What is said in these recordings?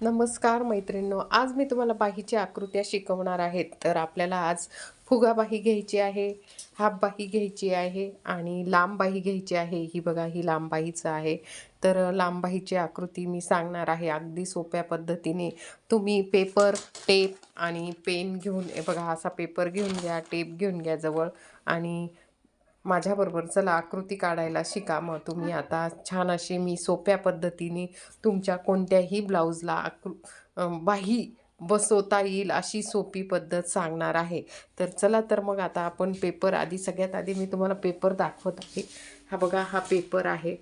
नमस्कार मैत्रिणींनो आज मी तुम्हाला बाहीच्या आकृत्या शिकवणार आहेत. तर आपल्याला आज फुगाबाही घ्यायची आहे हाफ बाही घ्यायची आहे आणि लांब बाही घ्यायची आहे. ही बघा ही लांब बाहीचं आहे. तर लांब बाहीची आकृती मी सांगणार आहे अगदी सोप्या पद्धतीने. तुम्ही पेपर टेप आणि पेन घेऊन बघा असा पेपर घेऊन घ्या टेप घेऊन घ्या जवळ आणि माझ्याबरोबर चला आकृती काढायला शिका. मग तुम्ही आता छान अशी मी सोप्या पद्धतीने तुमच्या कोणत्याही ब्लाऊजला आकृ बाही बसवता येईल अशी सोपी पद्धत सांगणार आहे. तर चला तर मग आता आपण पेपर आधी सगळ्यात आधी मी तुम्हाला पेपर दाखवत आहे. हा बघा हा पेपर आहे.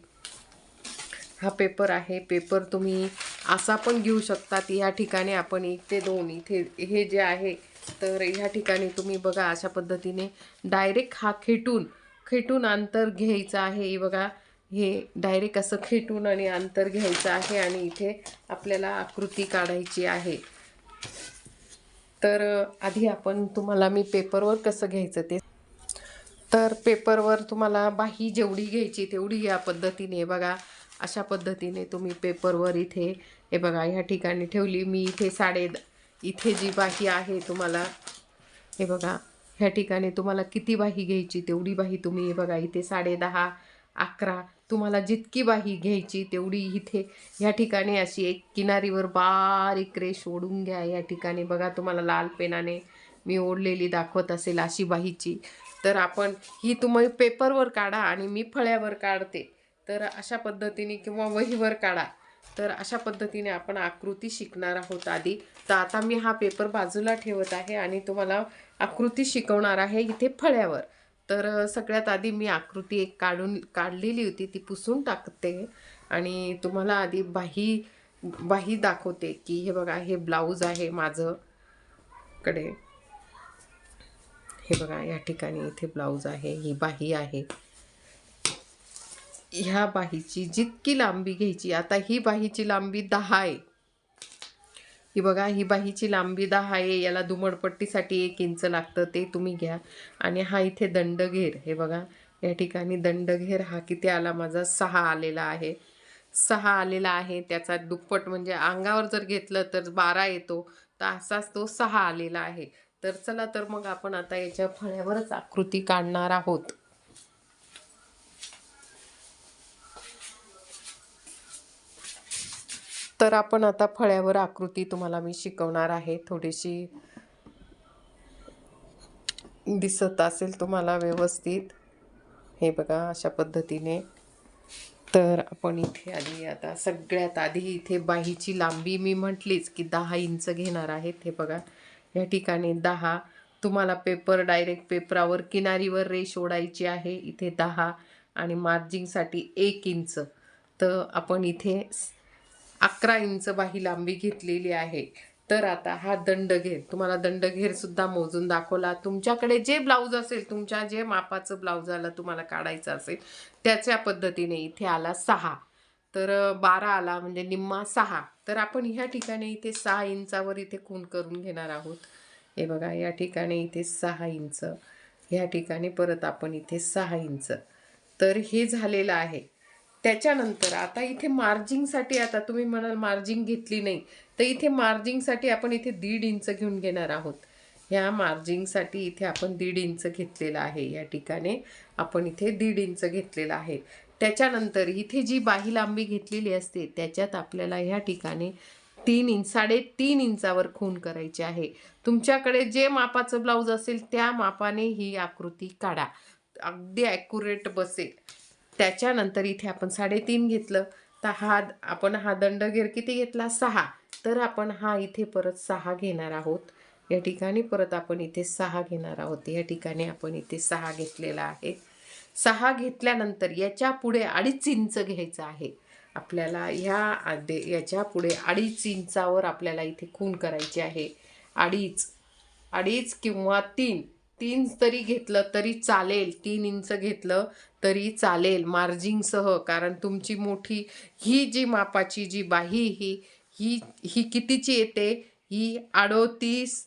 हा पेपर आहे. पेपर तुम्ही असा पण घेऊ शकतात ह्या ठिकाणी आपण एक ते दोन इथे हे जे आहे तर ह्या ठिकाणी तुम्ही बघा अशा पद्धतीने डायरेक्ट हा खेटून खेटून अंतर घ्यायचं आहे. बघा हे डायरेक्ट असं खेटून आणि अंतर घ्यायचं आहे आणि इथे आपल्याला आकृती काढायची आहे. तर आधी आपण तुम्हाला मी पेपरवर कसं घ्यायचं ते. तर पेपरवर तुम्हाला बाही जेवढी घ्यायची तेवढी या पद्धतीने बघा अशा पद्धतीने तुम्ही पेपरवर इथे हे बघा ह्या ठिकाणी ठेवली. मी इथे साडे इथे जी बाही आहे तुम्हाला हे बघा ह्या ठिकाणी तुम्हाला किती बाही घ्यायची तेवढी बाही तुम्ही बघा इथे साडे दहा अकरा तुम्हाला जितकी बाही घ्यायची तेवढी इथे ह्या ठिकाणी अशी एक किनारीवर बारीक रेष ओढून घ्या. या ठिकाणी बघा तुम्हाला लाल पेनाने मी ओढलेली दाखवत असेल अशी बाहीची. तर आपण ही तुम्ही पेपरवर काढा आणि मी फळ्यावर काढते. तर अशा पद्धतीने किंवा वहीवर काढा. तर अशा पद्धतीने आपण आकृती शिकणार आहोत आधी. तर आता मी हा पेपर बाजूला ठेवत आहे आणि तुम्हाला आकृती शिकवणार आहे इथे फळ्यावर. तर सगळ्यात आधी मी आकृती एक काढून काढलेली होती ती पुसून टाकते आणि तुम्हाला आधी बाही बाही दाखवते की हे बघा हे ब्लाऊज आहे माझं कडे. हे बघा या ठिकाणी इथे ब्लाऊज आहे ही बाही आहे. ह्या बाहीची जितकी लांबी घ्यायची आता ही बाहीची लांबी दहा आहे. ही बघा ही बाहीची लांबी दहा आहे याला दुमडपट्टीसाठी एक इंच लागतं ते तुम्ही घ्या. आणि हा इथे दंडघेर हे बघा या ठिकाणी दंडघेर हा किती आला माझा सहा आलेला आहे. सहा आलेला आहे त्याचा दुप्पट म्हणजे अंगावर जर घेतलं तर बारा येतो तर असाच तो सहा आलेला आहे. तर चला तर मग आपण आता याच्या फळ्यावरच आकृती काढणार आहोत. तर आपण आता फळ्यावर आकृती तुम्हाला मी शिकवणार आहे. थोडीशी दिसत असेल तुम्हाला व्यवस्थित. हे बघा अशा पद्धतीने. तर आपण इथे आधी आता सगळ्यात आधी इथे बाहीची लांबी मी म्हटलीच की दहा इंच घेणार आहेत. हे बघा या ठिकाणी दहा. तुम्हाला पेपर डायरेक्ट पेपरावर किनारीवर रेष ओढायची आहे. इथे दहा आणि मार्जिंगसाठी एक इंच. तर आपण इथे अकरा इंच बाही लांबी घेतलेली आहे. तर आता हा दंडघेर तुम्हाला दंडघेर सुद्धा मोजून दाखवला. तुमच्याकडे जे ब्लाऊज असेल तुमच्या जे मापाचं ब्लाऊजाला तुम्हाला काढायचं असेल त्याच्या पद्धतीने इथे आला सहा. तर बारा आला म्हणजे निम्मा सहा. तर आपण ह्या ठिकाणी इथे सहा इंचावर इथे खून करून घेणार आहोत. हे बघा या ठिकाणी इथे सहा इंच ह्या ठिकाणी परत आपण इथे सहा इंच. तर हे झालेलं आहे. त्याच्यानंतर आता इथे मार्जिंगसाठी आता तुम्ही म्हणाल मार्जिंग घेतली नाही तर इथे मार्जिंगसाठी आपण इथे दीड इंच घेऊन घेणार आहोत. ह्या मार्जिंगसाठी इथे आपण दीड इंच घेतलेलं आहे. या ठिकाणी आपण इथे दीड इंच घेतलेलं आहे. त्याच्यानंतर इथे जी बाही लांबी घेतलेली असते त्याच्यात आपल्याला ह्या ठिकाणी तीन इंच साडेतीन इंचावर खून करायची आहे. तुमच्याकडे जे मापाचं ब्लाऊज असेल त्या मापाने ही आकृती काढा. अगदी ॲक्युरेट बसेल. त्याच्यानंतर इथे आपण साडेतीन घेतलं. तर हा आपण हा दंडघेर किती घेतला? सहा. तर आपण हा इथे परत सहा घेणार आहोत. या ठिकाणी परत आपण इथे सहा घेणार आहोत. या ठिकाणी आपण इथे सहा घेतलेला आहे. सहा घेतल्यानंतर याच्यापुढे अडीच इंच घ्यायचं आहे. आपल्याला ह्या दे याच्यापुढे अडीच इंचावर आपल्याला इथे खून करायची आहे. अडीच अडीच किंवा तीन. तीन तरी घेतलं तरी चालेल. तीन इंच घेतलं तरी चालेल मार्जिंगसह कारण तुमची मोठी ही जी मापाची जी बाही ही ही ही कितीची येते? ही अडोतीस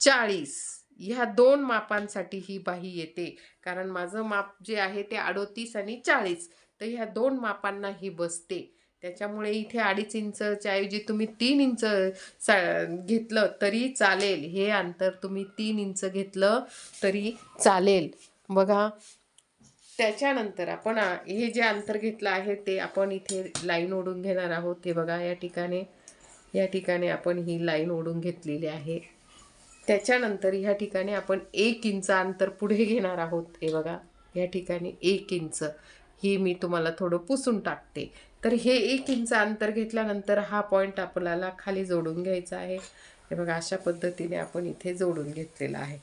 चाळीस. ह्या दोन मापांसाठी ही बाही येते. कारण माझं माप जे आहे ते अडोतीस आणि चाळीस. तर ह्या दोन मापांना ही बसते. त्याच्यामुळे इथे अडीच इंचच्या ऐवजी तुम्ही तीन इंच सा घेतलं तरी चालेल. हे अंतर तुम्ही तीन इंच घेतलं तरी चालेल. बघा त्याच्यानंतर आपण हे जे अंतर घेतलं आहे ते आपण इथे लाईन ओढून घेणार आहोत. हे बघा या ठिकाणी या ठिकाणी आपण ही लाईन ओढून घेतलेली आहे. त्याच्यानंतर ह्या ठिकाणी आपण एक इंच अंतर पुढे घेणार आहोत. हे बघा या ठिकाणी एक इंच. ही मी तुम्हाला थोडं पुसून टाकते. तर हे एक इंच अंतर घेतल्यानंतर हा पॉईंट आपल्याला खाली जोडून घ्यायचा आहे. हे बघा अशा पद्धतीने आपण इथे जोडून घेतलेला आहे.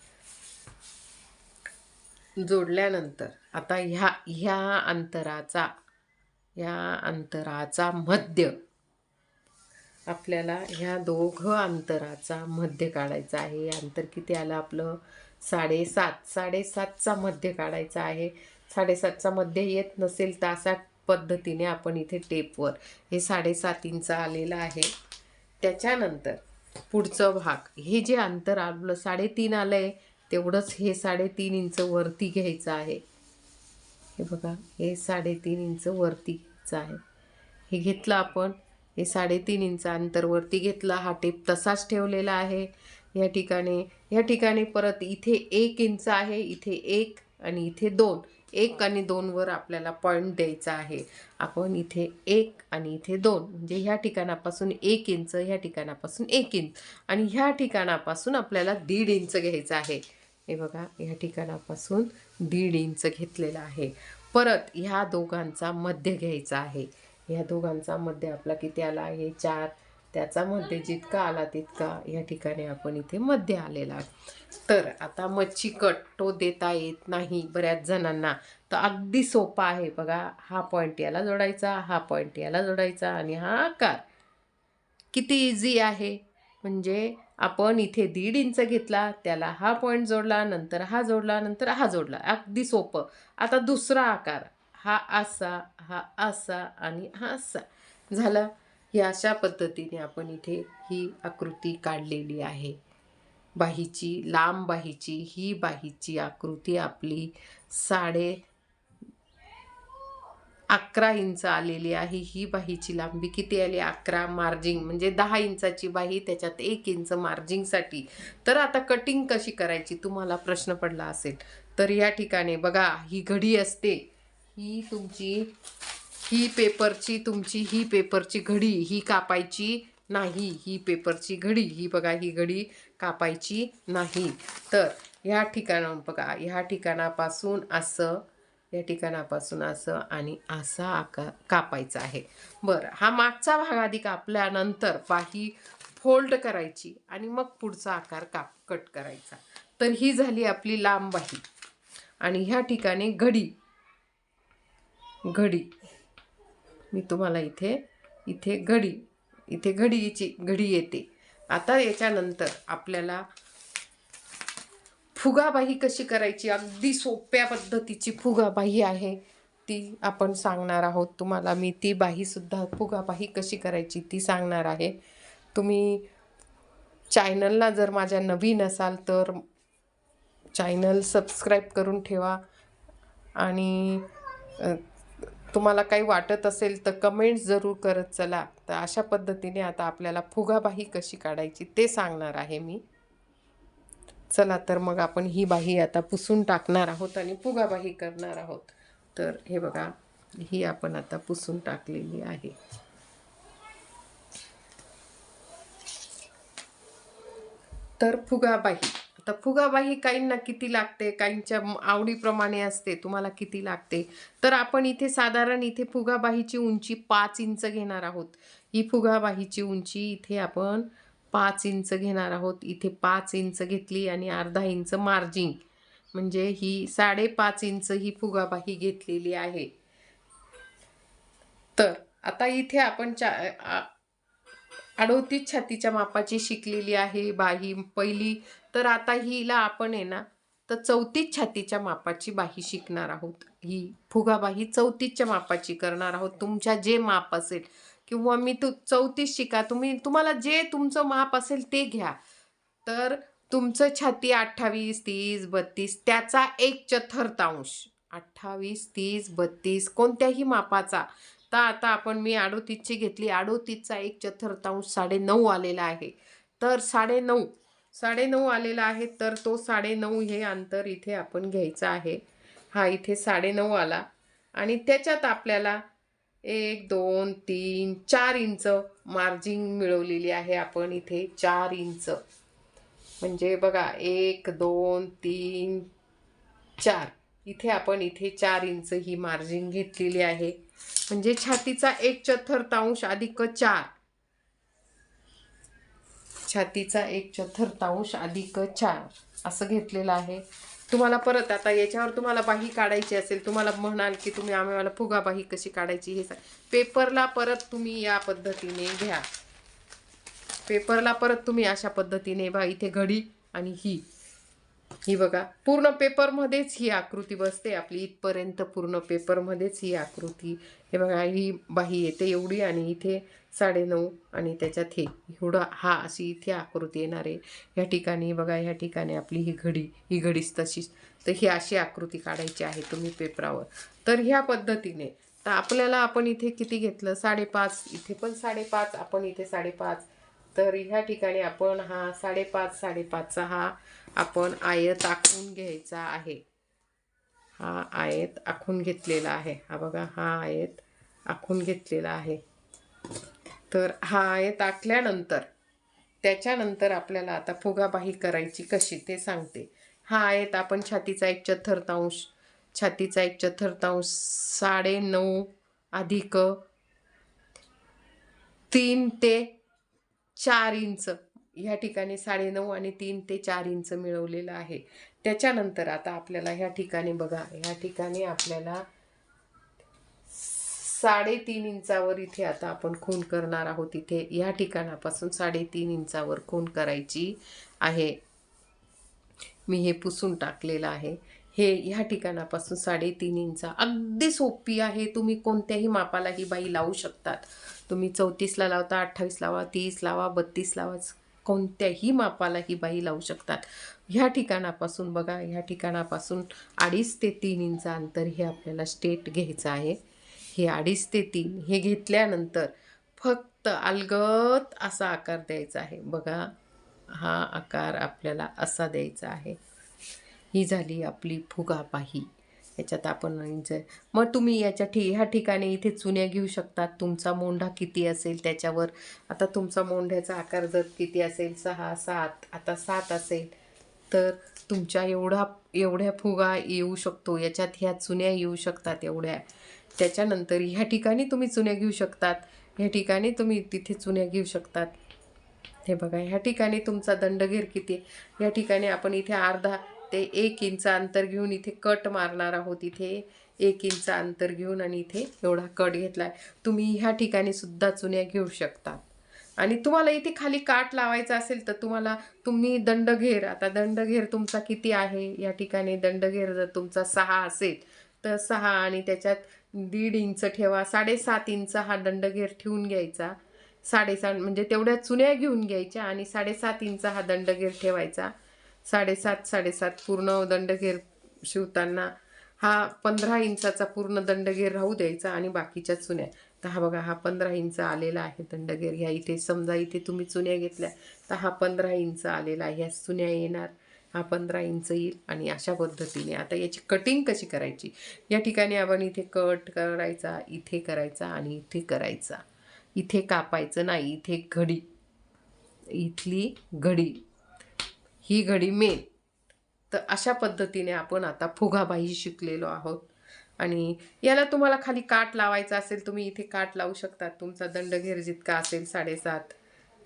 जोडल्यानंतर आता ह्या ह्या अंतराचा ह्या अंतराचा मध्य. आपल्याला ह्या दोघं अंतराचा मध्य काढायचा आहे. अंतर किती आलं आपलं? साडेसात साडेसातचा मध्य काढायचा आहे. साडेसातचा मध्य येत नसेल तर अशा पद्धतीने आपण इथे टेपवर हे साडेसात इंच आलेलं आहे. त्याच्यानंतर पुढचं भाग. हे जे अंतर आलं साडेतीन आलं आहे तेवढंच हे साडेतीन इंच वरती घ्यायचं आहे. हे बघा हे साडेतीन इंच वरतीचं आहे. हे घेतलं आपण. हे साडेतीन इंच अंतरवरती घेतला. हा टेप तसाच ठेवलेला आहे. या ठिकाणी या ठिकाणी परत इथे एक इंच आहे इथे एक आणि इथे दोन. एक आणि दोनवर आपल्याला पॉईंट द्यायचा आहे. आपण इथे एक आणि इथे दोन. म्हणजे ह्या ठिकाणापासून एक इंच ह्या ठिकाणापासून एक इंच आणि ह्या ठिकाणापासून आपल्याला दीड इंच घ्यायचं आहे. हे बघा ह्या ठिकाणापासून दीड इंच घेतलेला आहे. परत ह्या दोघांचा मध्य घ्यायचा आहे. ह्या दोघांचा मध्य आपला किती आला आहे? चार. त्याचा मध्य जितका आला तितका या ठिकाणी आपण इथे मध्य आलेला तर आता मच्छी कट तो देता येत नाही बऱ्याच जणांना. तर अगदी सोपा आहे बघा हा पॉईंट याला जोडायचा हा पॉईंट याला जोडायचा आणि हा आकार. किती इझी आहे. म्हणजे आपण इथे दीड इंच घेतला त्याला हा पॉईंट जोडला नंतर हा जोडला नंतर हा जोडला. अगदी सोपं. आता दुसरा आकार. हा असा हा असा आणि हा असा. झालं? ही अशा पद्धतीने आपण इथे ही आकृती काढलेली आहे. बाहीची लांब बाहीची ही बाहीची आकृती आपली साडे अकरा इंच आलेली आहे ही बाहीची लांबी. किती आली? अकरा मार्जिंग. म्हणजे दहा इंचाची बाही त्याच्यात एक इंच मार्जिंगसाठी तर आता कटिंग कशी करायची? तुम्हाला प्रश्न पडला असेल. तर या ठिकाणी बघा ही घडी असते. ही तुमची ही पेपरची तुमची ही पेपरची घडी. ही कापायची नाही. ही पेपरची घडी. ही बघा ही घडी कापायची नाही. तर ह्या ठिकाणा बघा ह्या ठिकाणापासून असं या ठिकाणापासून असं आणि असा आकार कापायचा आहे. बरं हा मागचा भाग आधी कापल्यानंतर पाही फोल्ड करायची आणि मग पुढचा आकार काप कट करायचा. तर ही झाली आपली लांब बाही आणि ह्या ठिकाणी घडी. घडी. मी तुम्हाला इथे इथे घडी इथे घडीची घडी येते. आता याच्यानंतर आपल्याला फुगाबाही कशी करायची? अगदी सोप्या पद्धतीची फुगाबाही आहे. ती आपण सांगणार आहोत तुम्हाला. मी ती बाहीसुद्धा फुगाबाही कशी करायची ती सांगणार आहे. तुम्ही चॅनलला जर माझ्या नवीन असाल तर चॅनल सबस्क्राईब करून ठेवा. आणि तुम्हाला काही वाटत असेल तर कमेंट्स जरूर करत चला. तर अशा पद्धतीने आता आपल्याला फुगाबाही कशी काढायची ते सांगणार आहे मी. चला तर मग आपण ही बाही आता पुसून टाकणार आहोत आणि फुगाबाही करणार आहोत. तर हे बघा ही आपण आता पुसून टाकलेली आहे. तर फुगाबाही आता फुगाबाही काहींना किती लागते? काहींच्या आवडीप्रमाणे असते तुम्हाला किती लागते? तर आपण इथे साधारण इथे फुगाबाहीची उंची पाच इंच घेणार आहोत. ही फुगाबाहीची उंची इथे आपण पाच इंच घेणार आहोत. इथे पाच इंच घेतली आणि अर्धा इंच मार्जिंग म्हणजे ही साडेपाच इंच ही फुगाबाही घेतलेली आहे. तर आता इथे आपण चा अडोतीस छातीच्या मापाची शिकलेली आहे बाही पहिली. तर आता हिला आपण आहे ना तर चौतीस छातीच्या मापाची बाही शिकणार आहोत. ही फुगाबाही चौतीसच्या मापाची करणार आहोत. तुमच्या जे माप असेल किंवा मी तू चौतीस शिका तुम्ही तुम्हाला जे तुमचं माप असेल ते घ्या. तर तुमचं छाती अठ्ठावीस तीस बत्तीस त्याचा एक चतुर्थांश. अठ्ठावीस तीस बत्तीस कोणत्याही मापाचा. तर आता आपण मी अडोतीसची घेतली. अडोतीसचा एक चतुर्थांश साडेनऊ आलेला आहे. तर साडेनऊ साडेनऊ आलेला आहे. तर तो साडेनऊ हे अंतर इथे आपण घ्यायचं आहे. हा इथे साडेनऊ आला. आणि त्याच्यात आपल्याला एक दोन तीन चार इंच मार्जिन मिळवलेली आहे आपण इथे चार इंच. म्हणजे बघा एक दोन तीन चार. इथे आपण इथे चार इंच ही मार्जिन घेतलेली आहे. म्हणजे छातीचा एक चतुर्थांश अधिक चार. छातीचा एक चतुर्थांश अधिक चार. असं घेतलेलं आहे. तुम्हाला परत आता याच्यावर तुम्हाला बाही काढायची असेल तुम्हाला म्हणाल की तुम्ही आम्ही मला फुगा बाही कशी काढायची हे पेपरला परत तुम्ही या पद्धतीने घ्या. पेपरला परत तुम्ही अशा पद्धतीने बा इथे घडी आणि ही. ही बघा पूर्ण पेपरमध्येच ही आकृती बसते आपली इथपर्यंत पूर्ण पेपरमध्येच ही आकृती. हे बघा ही बाही येते एवढी आणि इथे साडेनऊ आणि त्याच्यात हे एवढं हा अशी इथे आकृती येणार आहे. ह्या ठिकाणी बघा ह्या ठिकाणी आपली ही घडी ही घडीच तशीच. तर ही अशी आकृती काढायची आहे तुम्ही पेपरावर. तर ह्या पद्धतीने तर आपल्याला आपण इथे किती घेतलं? साडेपाच. इथे पण साडेपाच आपण इथे साडेपाच. तर ह्या ठिकाणी आपण हा साडेपाच साडेपाचचा हा आपण आयत आखून घ्यायचा आहे. हा आयत आखून घेतलेला आहे. हा बघा हा आयत आखून घेतलेला आहे. तर हा आयत आखल्यानंतर त्याच्यानंतर आपल्याला आता फुगाबाही करायची कशी ते सांगते. हा आयत आपण छातीचा एक चतुर्थांश छातीचा एक चतुर्थांश साडे नऊ अधिक तीन ते चार इंच ह्या ठिकाणी साडेनऊ आणि तीन ते चार इंच मिळवलेलं आहे. त्याच्यानंतर आता आपल्याला ह्या ठिकाणी बघा ह्या ठिकाणी आपल्याला साडेतीन इंचावर इथे आता आपण खून करणार आहोत. इथे ह्या ठिकाणापासून साडेतीन इंचावर खून करायची आहे. मी हे पुसून टाकलेलं आहे. हे ह्या ठिकाणापासून साडेतीन इंच अगदी सोपी आहे. तुम्ही कोणत्याही मापाला ही बाई लावू शकतात. तुम्ही चौतीसला लावता अठ्ठावीस लावा तीस लावा बत्तीस लावा कोणत्याही मापाला ही बाई लावू शकतात. ह्या ठिकाणापासून बघा ह्या ठिकाणापासून अडीच ते तीन इंच अंतर हे आपल्याला स्टेट घ्यायचं आहे. हे अडीच ते तीन हे घेतल्यानंतर फक्त अलगत असा आकार द्यायचा आहे. बघा हा आकार आपल्याला असा द्यायचा आहे. ही झाली आपली फुगापाही. याच्यात आपण इंच मग तुम्ही याच्या ठि ह्या ठिकाणी इथे चुन्या घेऊ शकतात. तुमचा मोंढा किती असेल त्याच्यावर? आता तुमचा मोंढ्याचा आकार जर किती असेल? सहा सात आता सात असेल. तर तुमच्या एवढा एवढ्या फुगा येऊ शकतो. याच्यात ह्या चुन्या येऊ शकतात एवढ्या. त्याच्यानंतर ह्या ठिकाणी तुम्ही चुन्या घेऊ शकतात. ह्या ठिकाणी तुम्ही तिथे चुन्या घेऊ शकतात. हे बघा ह्या ठिकाणी तुमचा दंडघेर किती? ह्या ठिकाणी आपण इथे अर्धा ते एक इंच अंतर घेऊन इथे कट मारणार आहोत इथे. एक इंच अंतर घेऊन आणि इथे एवढा कट घेतला आहे तुम्ही ह्या ठिकाणी सुद्धा चुन्या घेऊ शकता आणि तुम्हाला इथे खाली काट लावायचा असेल तर तुम्हाला तुम्ही दंडघेर आता दंडघेर तुमचा किती आहे? या ठिकाणी दंडघेर जर तुमचा सहा असेल तर सहा आणि त्याच्यात दीड इंच ठेवा. साडेसात इंच हा दंडघेर ठेवून घ्यायचा. साडेसात म्हणजे तेवढ्या चुन्या घेऊन घ्यायच्या आणि साडेसात इंच हा दंडघेर ठेवायचा. साडेसात साडेसात पूर्ण दंडघेर शिवताना हा पंधरा इंचाचा पूर्ण दंडघेर राहू द्यायचा आणि बाकीच्या चुन्या. तर हा बघा हा पंधरा इंच आलेला आहे दंडघेर. ह्या इथे समजा इथे तुम्ही चुन्या घेतल्या तर हा पंधरा इंच आलेला आहे. ह्या चुन्या येणार हा पंधरा इंच येईल आणि अशा पद्धतीने. आता याची कटिंग कशी करायची? या ठिकाणी आपण इथे कट करायचा इथे करायचा आणि इथे करायचा. इथे कापायचं नाही इथे घडी. इथली घडी. ही घडी मेन. तर अशा पद्धतीने आपण आता फुगाबाई शिकलेलो आहोत. आणि याला तुम्हाला खाली काट लावायचा असेल तुम्ही इथे काट लावू शकता तुमचा दंडघेर जितका असेल साडेसात?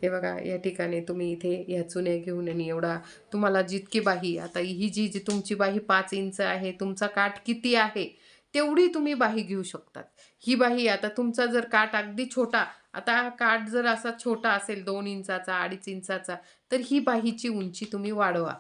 हे बघा या ठिकाणी तुम्ही इथे ह्या चुन्या घेऊन आणि एवढा तुम्हाला जितकी बाही आता ही जी जी तुमची बाही पाच इंच आहे तुमचा काठ किती आहे? तेवढी तुम्ही बाही घेऊ शकतात. ही बाही आता तुमचा जर काठ अगदी छोटा आता काठ जर असा छोटा असेल दोन इंचाचा अडीच इंचाचा तर ही बाहीची उंची तुम्ही वाढवा.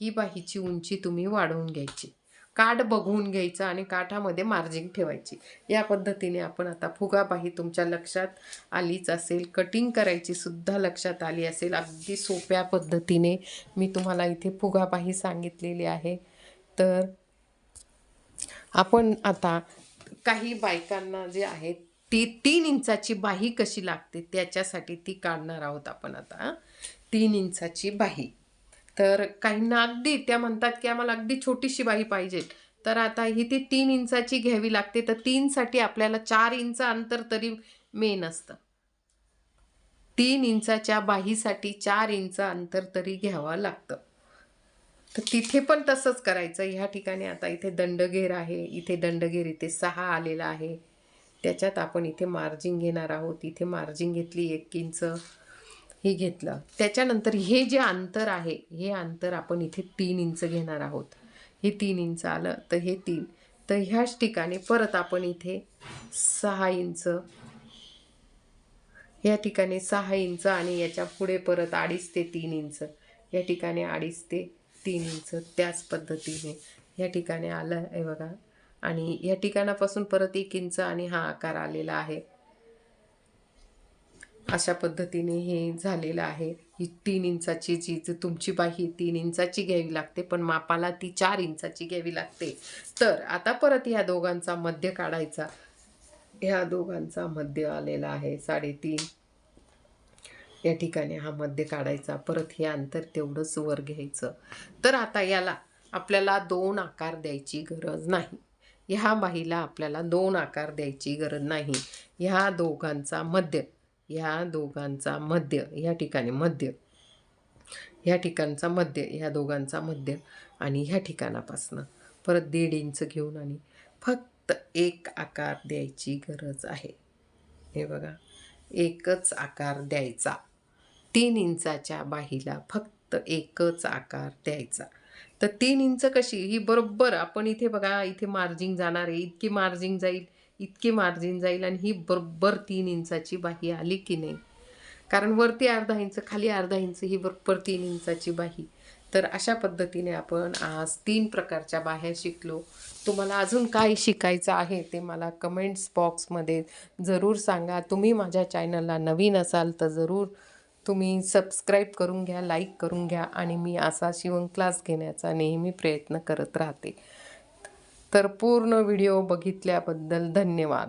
ही बाहीची उंची तुम्ही वाढवून घ्यायची. काठ बघून घ्यायचं आणि काठामध्ये मार्जिंग ठेवायची. या पद्धतीने आपण आता फुगाबाही तुमच्या लक्षात आलीच असेल. कटिंग करायची सुद्धा लक्षात आली असेल. अगदी सोप्या पद्धतीने मी तुम्हाला इथे फुगाबाही सांगितलेली आहे. तर आपण आता काही बायकांना जे आहेत ती तीन इंचाची बाही कशी लागते त्याच्यासाठी ती काढणार आहोत आपण आता. तीन इंचाची बाही. तर काहींना अगदी त्या म्हणतात की आम्हाला अगदी छोटीशी बाही पाहिजे. तर आता ही ती तीन इंचाची घ्यावी लागते तर तीनसाठी आपल्याला चार इंच अंतर तरी मेन असतं. तीन इंचाच्या बाहीसाठी चार इंच अंतर तरी घ्यावं लागतं. तर तिथे पण तसंच करायचं. ह्या ठिकाणी आता इथे दंडघेर आहे इथे दंडघेर इथे सहा आलेला आहे. त्याच्यात आपण इथे मार्जिन घेणार आहोत. इथे मार्जिन घेतली एक इंच हे घेतलं. त्याच्यानंतर हे जे अंतर आहे हे अंतर आपण इथे तीन इंच घेणार आहोत. हे तीन इंच आलं तर हे तीन. तर ह्याच ठिकाणी परत आपण इथे सहा इंच या ठिकाणी सहा इंच आणि याच्यापुढे परत अडीच ते तीन इंच. या ठिकाणी अडीच ते तीन इंच त्याच पद्धतीने या ठिकाणी आलं आहे बघा. आणि या ठिकाणापासून परत एक इंच आणि हा आकार आलेला आहे. अशा पद्धतीने हे झालेलं आहे. ही तीन इंचाची जी जी तुमची बाही तीन इंचाची घ्यावी लागते पण मापाला ती चार इंचाची घ्यावी लागते. तर आता परत ह्या दोघांचा मध्य काढायचा. ह्या दोघांचा मध्य आलेला आहे साडेतीन. या ठिकाणी हा मध्य काढायचा परत हे अंतर तेवढंच वर घ्यायचं. तर आता याला आपल्याला दोन आकार द्यायची गरज नाही. ह्या बाहीला आपल्याला दोन आकार द्यायची गरज नाही. ह्या दोघांचा मध्य ह्या दोघांचा मध्य ह्या ठिकाणी मध्य ह्या ठिकाणचा मध्य ह्या दोघांचा मध्य आणि ह्या ठिकाणापासनं. परत दीड इंच घेऊन आणि फक्त एक आकार द्यायची गरज आहे. हे बघा एकच आकार द्यायचा. तीन इंचाच्या बाहीला फक्त एकच आकार द्यायचा. तर तीन इंच कशी? ही बरोबर आपण इथे बघा इथे मार्जिंग जाणार आहे इतकी मार्जिंग जाईल इतकी मार्जिन जाईल आणि ही बरोबर तीन इंचाची बाही आली की नाही. कारण वरती अर्धा इंच खाली अर्धा इंच ही बरोबर तीन इंचाची बाही. तर अशा पद्धतीने आपण आज तीन प्रकारच्या बाह्या शिकलो. तुम्हाला अजून काय शिकायचं आहे ते मला कमेंट्स बॉक्समध्ये जरूर सांगा. तुम्ही माझ्या चॅनलला नवीन असाल तर जरूर तुम्ही सबस्क्राईब करून घ्या लाईक करून घ्या आणि मी असा शिवण क्लास घेण्याचा नेहमी प्रयत्न करत राहते. तर पूर्ण व्हिडिओ बघितल्याबद्दल धन्यवाद.